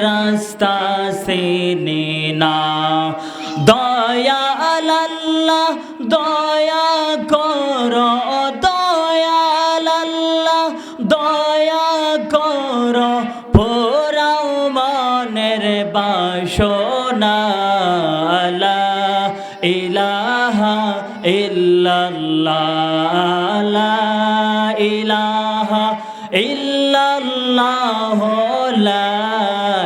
রাস্তা সেনে না দয়া আল্লাহ দয়া কর দয়া আল্লাহ দয়া কর পোরাও মনের বাসনা ইলাহা ইল্লাল্লাহ লা ইলাহা ইল্লাল্লাহ লা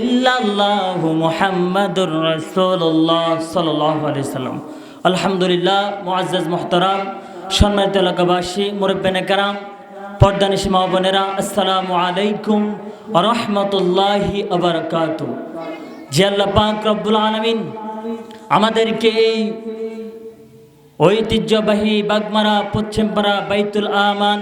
ইল্লাল্লাহু মুহাম্মাদুর রাসূলুল্লাহ সাল্লাল্লাহু আলাইহি সাল্লাম। আলহামদুলিল্লাহ, মুআজ্জাজ মুহতারাম, সম্মানিত এলাকাবাসী, মুরব্বিনে কারাম পর্দানিশি মা বোনেরা, আসসালামু আলাইকুম রাহমাতুল্লাহি ওয়া বারাকাতুহু। যে আল্লাহ পাক রব্বুল আলামিন আমাদেরকে এই ঐতিহ্যবাহী বাগমারা, পশ্চিমপাড়া বাইতুল আমান